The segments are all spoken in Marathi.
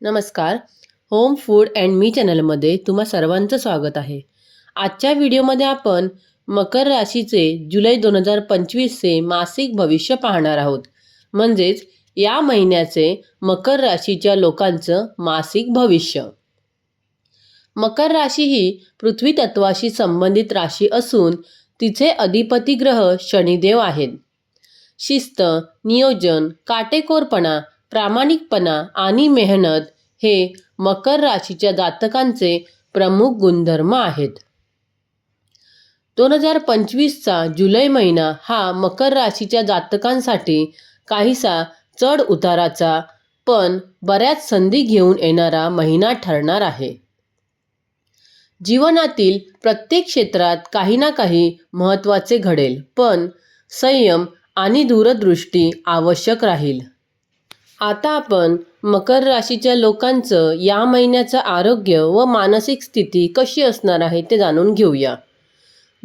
नमस्कार. होम फूड अँड मी चॅनलमध्ये तुम्हा सर्वांचं स्वागत आहे. आजच्या व्हिडिओमध्ये आपण मकर राशीचे जुलै दोन हजार पंचवीसचे मासिक भविष्य पाहणार आहोत. म्हणजेच या महिन्याचे मकर राशीच्या लोकांचं मासिक भविष्य. मकर राशी ही पृथ्वी तत्वाशी संबंधित राशी असून तिचे अधिपती ग्रह शनिदेव आहेत. शिस्त नियोजन काटेकोरपणा प्रामाणिकपणा आणि मेहनत हे मकर राशीच्या जातकांचे प्रमुख गुणधर्म आहेत. दोन हजार पंचवीसचा जुलै महिना हा मकर राशीच्या जातकांसाठी काहीसा चढ उताराचा पण बऱ्याच संधी घेऊन येणारा महिना ठरणार आहे. जीवनातील प्रत्येक क्षेत्रात काही ना काही महत्त्वाचे घडेल पण संयम आणि दूरदृष्टी आवश्यक राहील. आता आपण मकर राशीच्या लोकांचं या महिन्याचं आरोग्य व मानसिक स्थिती कशी असणार आहे ते जाणून घेऊया.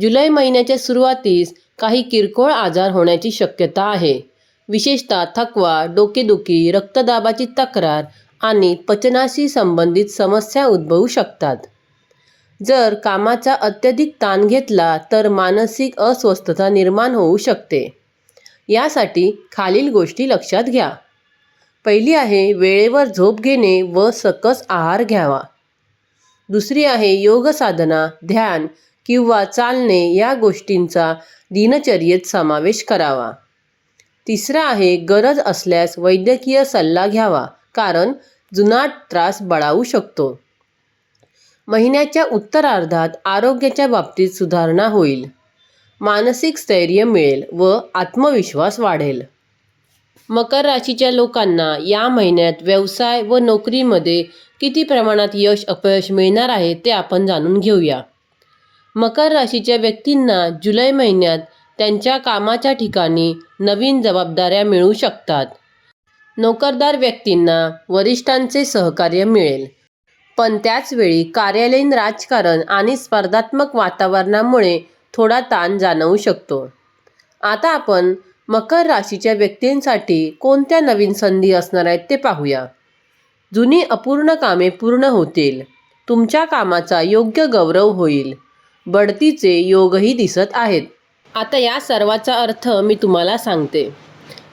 जुलै महिन्याच्या सुरुवातीस काही किरकोळ आजार होण्याची शक्यता आहे. विशेषतः थकवा डोकेदुखी रक्तदाबाची तक्रार आणि पचनाशी संबंधित समस्या उद्भवू शकतात. जर कामाचा अत्यधिक ताण घेतला तर मानसिक अस्वस्थता निर्माण होऊ शकते. यासाठी खालील गोष्टी लक्षात घ्या. पहिली आहे वेळेवर झोप घेणे व सकस आहार घ्यावा. दुसरी आहे योग साधना ध्यान किंवा चालणे या गोष्टींचा दिनचर्येत समावेश करावा. तिसरा आहे गरज असल्यास वैद्यकीय सल्ला घ्यावा कारण जुनाट त्रास बळावू शकतो. महिन्याच्या उत्तरार्धात आरोग्याच्या बाबतीत सुधारणा होईल. मानसिक स्थैर्य मिळेल व आत्मविश्वास वाढेल. मकर राशीच्या लोकांना या महिन्यात व्यवसाय व नोकरीमध्ये किती प्रमाणात यश अपयश मिळणार आहे ते आपण जाणून घेऊया. मकर राशीच्या व्यक्तींना जुलै महिन्यात त्यांच्या कामाच्या ठिकाणी नवीन जबाबदाऱ्या मिळू शकतात. नोकरदार व्यक्तींना वरिष्ठांचे सहकार्य मिळेल. पण त्याचवेळी कार्यालयीन राजकारण आणि स्पर्धात्मक वातावरणामुळे थोडा ताण जाणवू शकतो. आता आपण मकर राशीच्या व्यक्तींसाठी कोणत्या नवीन संधी असणार आहेत ते पाहूया. जुनी अपूर्ण कामे पूर्ण होतील. तुमच्या कामाचा योग्य गौरव होईल. बढतीचे योगही दिसत आहेत. आता या सर्वाचा अर्थ मी तुम्हाला सांगते.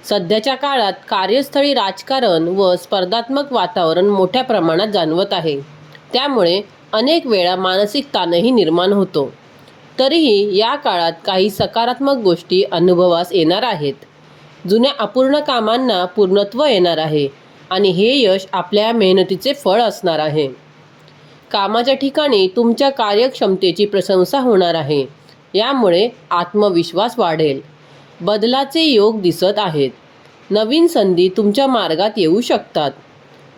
सध्याच्या काळात कार्यस्थळी राजकारण व स्पर्धात्मक वातावरण मोठ्या प्रमाणात जाणवत आहे. त्यामुळे अनेक वेळा मानसिक ताणही निर्माण होतो. तरीही या काळात काही सकारात्मक गोष्टी अनुभवास येणार आहेत. जुन्या अपूर्ण कामांना पूर्णत्व येणार आहे आणि हे यश आपल्या मेहनतीचे फळ असणार आहे. कामाच्या ठिकाणी तुमच्या कार्यक्षमतेची प्रशंसा होणार आहे. यामुळे आत्मविश्वास वाढेल. बदलाचे योग दिसत आहेत. नवीन संधी तुमच्या मार्गात येऊ शकतात.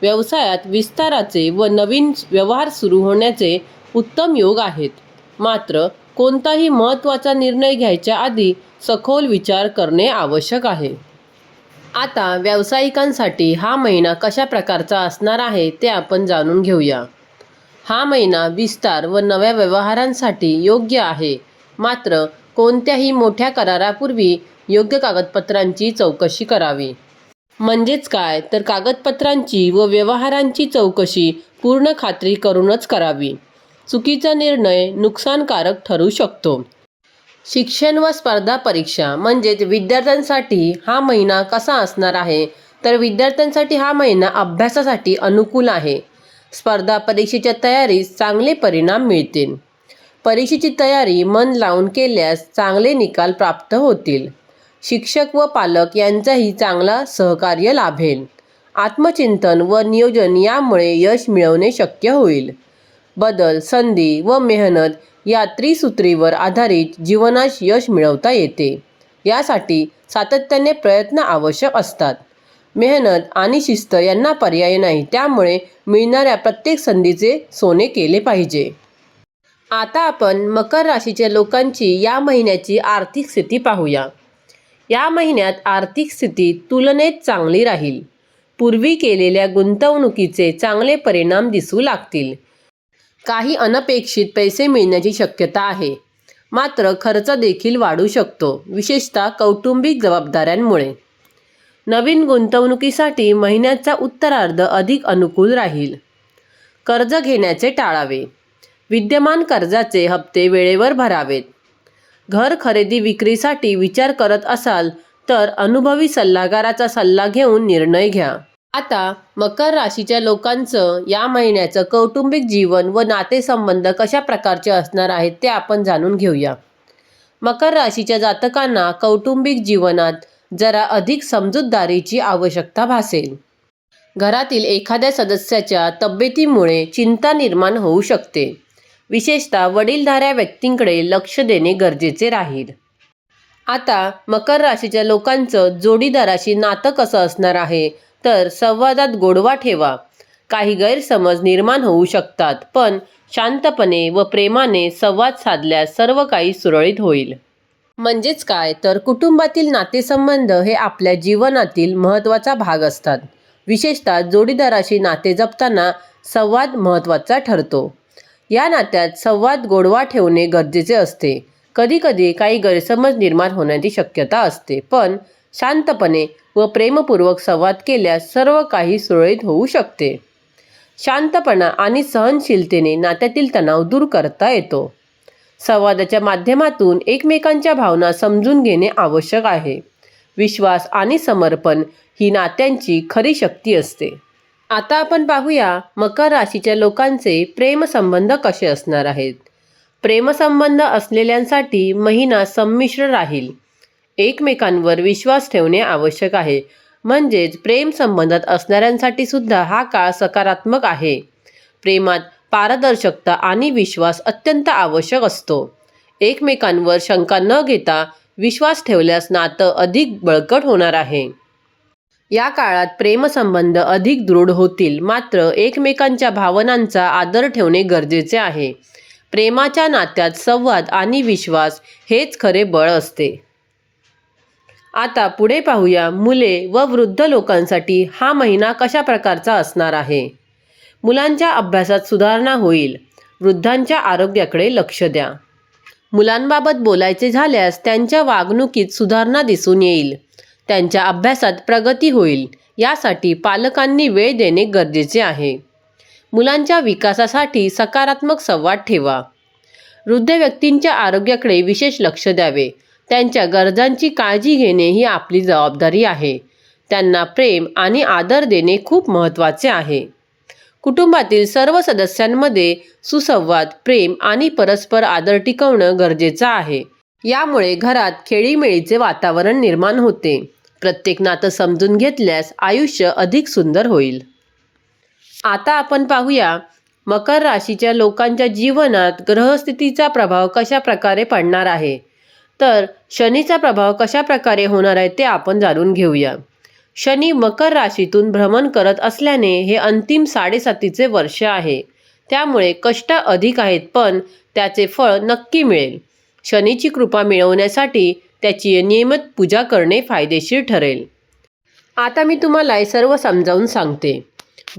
व्यवसायात विस्ताराचे व नवीन व्यवहार सुरू होण्याचे उत्तम योग आहेत. मात्र कोणताही महत्त्वाचा निर्णय घ्यायच्या आधी सखोल विचार करणे आवश्यक आहे. आता व्यावसायिकांसाठी हा महिना कशा प्रकारचा असणार आहे ते आपण जाणून घेऊया. हा महिना विस्तार व नव्या व्यवहारांसाठी योग्य आहे. मात्र कोणत्याही मोठ्या करारापूर्वी योग्य कागदपत्रांची चौकशी करावी. म्हणजेच काय? तर कागदपत्रांची व व्यवहारांची चौकशी पूर्ण खात्री करूनच करावी. चुकीचा निर्णय नुकसानकारक ठरू शकतो. शिक्षण व स्पर्धा परीक्षा म्हणजेच विद्यार्थ्यांसाठी हा महिना कसा असणार आहे? तर विद्यार्थ्यांसाठी हा महिना अभ्यासासाठी अनुकूल आहे. स्पर्धा परीक्षेच्या तयारीस चांगले परिणाम मिळतील. परीक्षेची तयारी मन लावून केल्यास चांगले निकाल प्राप्त होतील. शिक्षक व पालक यांचाही चांगला सहकार्य लाभेल. आत्मचिंतन व नियोजन यामुळे यश मिळवणे शक्य होईल. बदल संधी व मेहनत या त्रिसूत्रीवर आधारित जीवनास यश मिळवता येते. यासाठी सातत्याने प्रयत्न आवश्यक असतात. मेहनत आणि शिस्त यांना पर्याय नाही त्यामुळे मिळणाऱ्या प्रत्येक संधीचे सोने केले पाहिजे. आता आपण मकर राशीच्या लोकांची या महिन्याची आर्थिक स्थिती पाहूया. या महिन्यात आर्थिक स्थिती तुलनेत चांगली राहील. पूर्वी केलेल्या गुंतवणुकीचे चांगले परिणाम दिसू लागतील. काही अनपेक्षित पैसे मिळण्याची शक्यता आहे. मात्र खर्च देखील वाढू शकतो विशेषतः कौटुंबिक जबाबदाऱ्यांमुळे. नवीन गुंतवणुकीसाठी महिन्याचा उत्तरार्ध अधिक अनुकूल राहील. कर्ज घेण्याचे टाळावे. विद्यमान कर्जाचे हप्ते वेळेवर भरावेत. घर खरेदी विक्रीसाठी विचार करत असाल तर अनुभवी सल्लागाराचा सल्ला घेऊन निर्णय घ्या. आता मकर राशीच्या लोकांचं या महिन्याचं कौटुंबिक जीवन व नातेसंबंध कशा प्रकारचे असणार आहेत ते आपण जाणून घेऊया. मकर राशीच्या जातकांना कौटुंबिक जीवनात जरा अधिक समजूतदारीची आवश्यकता भासेल. घरातील एखाद्या सदस्याच्या तब्येतीमुळे चिंता निर्माण होऊ शकते. विशेषतः वडीलधाऱ्या व्यक्तींकडे लक्ष देणे गरजेचे राहील. आता मकर राशीच्या लोकांचं जोडीदाराशी नातं कसं असणार आहे? तर संवादात गोडवा ठेवा. काही गैरसमज निर्माण होऊ शकतात पण शांतपणे व प्रेमाने संवाद साधल्यास सर्व काही सुरळीत होईल. म्हणजेच काय? तर कुटुंबातील नातेसंबंध हे आपल्या जीवनातील महत्त्वाचा भाग असतात. विशेषतः जोडीदाराशी नाते जपताना संवाद महत्त्वाचा ठरतो. या नात्यात संवाद गोडवा ठेवणे गरजेचे असते. कधीकधी काही गैरसमज निर्माण होण्याची शक्यता असते पण शांतपणे व प्रेमपूर्वक संवाद केल्यास सर्व काही सुरळीत होऊ शकते. शांतपणा आणि सहनशीलतेने नात्यातील तणाव दूर करता येतो. संवादाच्या माध्यमातून एकमेकांच्या भावना समजून घेणे आवश्यक आहे. विश्वास आणि समर्पण ही नात्यांची खरी शक्ती असते. आता आपण पाहूया मकर राशीच्या लोकांचे प्रेमसंबंध कसे असणार आहेत. प्रेमसंबंध असलेल्यांसाठी महिना संमिश्र राहील. एकमेकांवर विश्वास ठेवणे आवश्यक आहे. म्हणजेच प्रेम संबंधात असणाऱ्यांसाठी सुद्धा हा काळ सकारात्मक आहे. प्रेमात पारदर्शकता आणि विश्वास अत्यंत आवश्यक असतो. एकमेकांवर शंका न घेता विश्वास ठेवल्यास नातं अधिक बळकट होणार आहे. या काळात प्रेमसंबंध अधिक दृढ होतील मात्र एकमेकांच्या भावनांचा आदर ठेवणे गरजेचे आहे. प्रेमाच्या नात्यात संवाद आणि विश्वास हेच खरे बळ असते. आता पुढे पाहूया मुले व वृद्ध लोकांसाठी हा महिना कशा प्रकारचा असणार आहे? मुलांच्या अभ्यासात सुधारणा होईल. वृद्धांच्या आरोग्याकडे लक्ष द्या. मुलांबाबत बोलायचे झाल्यास त्यांच्या वागणुकीत सुधारणा दिसून येईल. त्यांच्या अभ्यासात प्रगती होईल. यासाठी पालकांनी वेळ देणे गरजेचे आहे. मुलांच्या विकासासाठी सकारात्मक संवाद ठेवा. वृद्ध व्यक्तींच्या आरोग्याकडे विशेष लक्ष द्यावे. त्यांच्या गरजांची काळजी घेणे ही आपली जबाबदारी आहे. त्यांना प्रेम आणि आदर देणे खूप महत्त्वाचे आहे. कुटुंबातील सर्व सदस्यांमध्ये सुसंवाद प्रेम आणि परस्पर आदर टिकवणं गरजेचं आहे. यामुळे घरात खेळीमेळीचे वातावरण निर्माण होते. प्रत्येक नातं समजून घेतल्यास आयुष्य अधिक सुंदर होईल. आता आपण पाहूया मकर राशीच्या लोकांच्या जीवनात ग्रहस्थितीचा प्रभाव कशा प्रकारे पडणार आहे? तर शनीचा प्रभाव कशा प्रकारे होणार आहे ते आपण जाणून घेऊया. शनी मकर राशीतून भ्रमण करत असल्याने हे अंतिम साडेसातीचे वर्ष आहे. त्यामुळे कष्ट अधिक आहेत पण त्याचे फळ नक्की मिळेल. शनीची कृपा मिळवण्यासाठी त्याची नियमित पूजा करणे फायदेशीर ठरेल. आता मी तुम्हाला सर्व समजावून सांगते.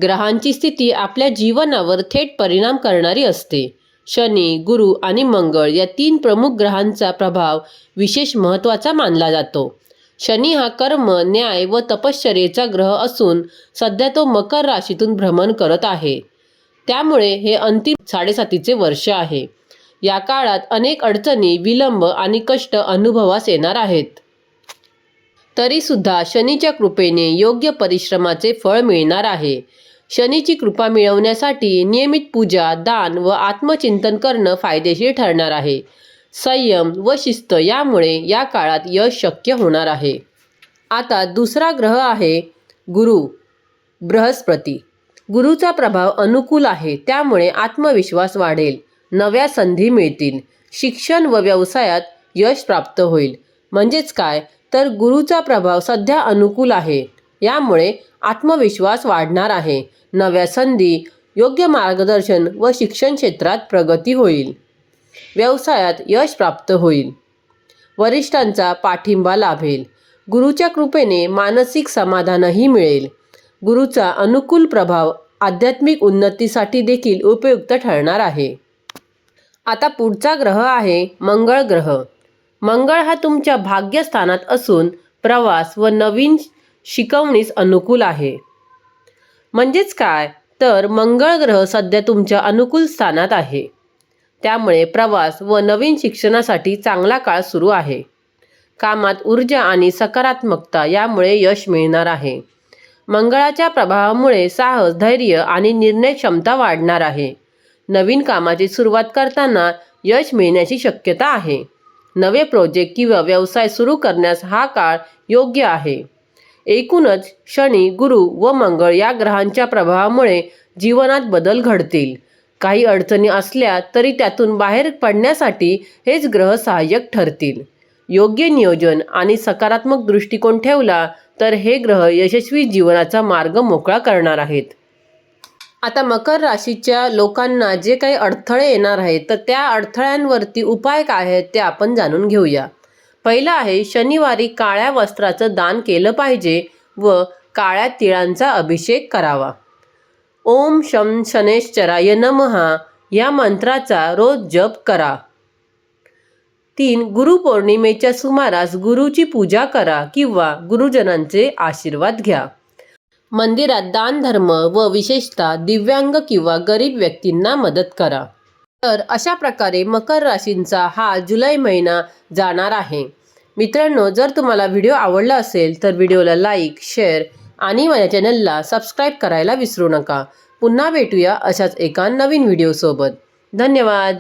ग्रहांची स्थिती आपल्या जीवनावर थेट परिणाम करणारी असते. शनी गुरु आणि मंगळ या तीन प्रमुख ग्रहांचा प्रभाव विशेष महत्त्वाचा मानला जातो. शनी हा कर्म न्याय व तपश्चर्येचा ग्रह असून सध्या तो मकर राशीतून भ्रमण करत आहे. त्यामुळे हे अंतिम साडेसातीचे वर्ष आहे. या काळात अनेक अडचणी विलंब आणि कष्ट अनुभवास येणार आहेत. तरीसुद्धा शनीच्या कृपेने योग्य परिश्रमाचे फळ मिळणार आहे. शनीची कृपा मिळवण्यासाठी नियमित पूजा दान व आत्मचिंतन करणं फायदेशीर ठरणार आहे. संयम व शिस्त यामुळे या काळात यश शक्य होणार आहे. आता दुसरा ग्रह आहे गुरु बृहस्पती. गुरुचा प्रभाव अनुकूल आहे त्यामुळे आत्मविश्वास वाढेल नव्या संधी मिळतील शिक्षण व व्यवसायात यश प्राप्त होईल. म्हणजेच काय? तर गुरुचा प्रभाव सध्या अनुकूल आहे. यामुळे आत्मविश्वास वाढणार आहे. नव्या संधी योग्य मार्गदर्शन व शिक्षण क्षेत्रात प्रगती होईल. व्यवसायात यश प्राप्त होईल. वरिष्ठांचा पाठिंबा लाभेल. गुरुच्या कृपेने मानसिक समाधानही मिळेल. गुरुचा अनुकूल प्रभाव आध्यात्मिक उन्नतीसाठी देखील उपयुक्त ठरणार आहे. आता पुढचा ग्रह आहे मंगळ ग्रह. मंगळ हा तुमच्या भाग्यस्थानात असून प्रवास व नवीन शिकवणीस अनुकूल आहे. म्हणजेच काय? तर मंगळ ग्रह सध्या तुमच्या अनुकूल स्थानात आहे. त्यामुळे प्रवास व नवीन शिक्षणासाठी चांगला काळ सुरू आहे. कामात ऊर्जा आणि सकारात्मकता यामुळे यश मिळणार आहे. मंगळाच्या प्रभावामुळे साहस धैर्य आणि निर्णय क्षमता वाढणार आहे. नवीन कामाची सुरुवात करताना यश मिळण्याची शक्यता आहे. नवे प्रोजेक्ट किंवा व्यवसाय सुरू करण्यास हा काळ योग्य आहे. एकूणच शनी गुरु व मंगळ या ग्रहांच्या प्रभावामुळे जीवनात बदल घडतील. काही अडचणी असल्या तरी त्यातून बाहेर पडण्यासाठी हेच ग्रह सहाय्यक ठरतील. योग्य नियोजन आणि सकारात्मक दृष्टिकोन ठेवला तर हे ग्रह यशस्वी जीवनाचा मार्ग मोकळा करणार आहेत. आता मकर राशीच्या लोकांना जे काही अडथळे येणार आहेत तर त्या अडथळ्यांवरती उपाय काय आहेत ते आपण जाणून घेऊया. पहिलं आहे शनिवारी काळ्या वस्त्राचं दान केलं पाहिजे व काळ्या तिळांचा अभिषेक करावा. ओम शम शनेश्चराय नमहा या मंत्राचा रोज जप करा. तीन गुरुपौर्णिमेच्या सुमारास गुरुची पूजा करा किंवा गुरुजनांचे आशीर्वाद घ्या. मंदिरात दानधर्म व विशेषतः दिव्यांग किंवा गरीब व्यक्तींना मदत करा. तर अशा प्रकारे मकर राशींचा हा जुलै महिना जाणार आहे. मित्रांनो जर तुम्हाला व्हिडिओ आवडला असेल तर व्हिडिओला लाईक शेअर आणि माझ्या चॅनलला सबस्क्राईब करायला विसरू नका. पुन्हा भेटूया अशाच एका नवीन व्हिडिओसोबत. धन्यवाद!